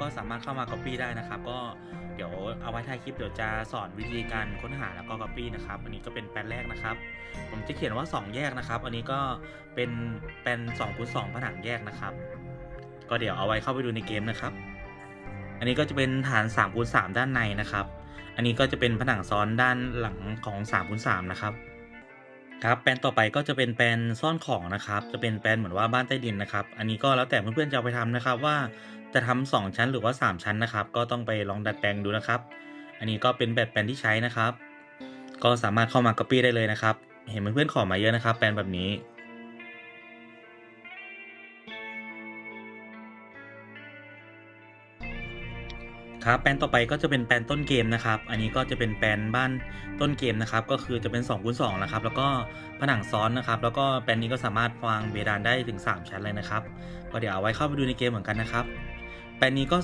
ก็สามารถเข้ามา Copy ได้นะครับ ก็เดี๋ยวเอาไว้ท้ายคลิปเดี๋ยวจะสอนวิธีการค้นหาแล้วก็ Copy นะครับ อันนี้ก็เป็นแปลนแรกนะครับ ผมจะเขียนว่า 2 แยกนะครับ อันนี้ก็เป็นแปลน2คูณ2ผนังแยกนะครับ ก็เดี๋ยวเอาไว้เข้าไปดูในเกมนะครับ อันนี้ก็จะเป็นฐาน3คูณ3ด้านในนะครับ อันนี้ก็จะเป็นผนังซ้อนด้านหลังของ3คูณ3นะครับ ครับแปลนต่อไปก็จะเป็นแปลนซ่อนของนะครับ จะเป็นแปลนเหมือนว่าบ้านใต้ดินนะครับ อันนี้ก็แล้วแต่เพื่อนๆจะเอาไปทำนะครับ ว่าจะทำสองชั้นหรือว่า 3 ชั้นนะครับ ก็ต้องไปลองดัดแปลงดูนะครับ อันนี้ก็เป็นแบบแปลนที่ใช้นะครับ ก็สามารถเข้ามา copy ได้เลยนะครับ เห็นเพื่อนๆขอมาเยอะนะครับ แปลนแบบนี้ ครับแปลนต่อไปก็จะเป็นแปลนต้นเกมนะครับ อันนี้ก็จะเป็นแปลนบ้านต้นเกมนะครับ ก็คือจะเป็น2คูณสนะครับ แล้วก็ผนังซ้อนนะครับ แล้วก็แปลนนี้ก็สามารถวางเบดานได้ถึง 3 ชั้นเลยนะครับ ก็เดี๋ยวเอาไว้เข้าไปดูในเกมเหมือนกันนะครับ แปลนนี้ก็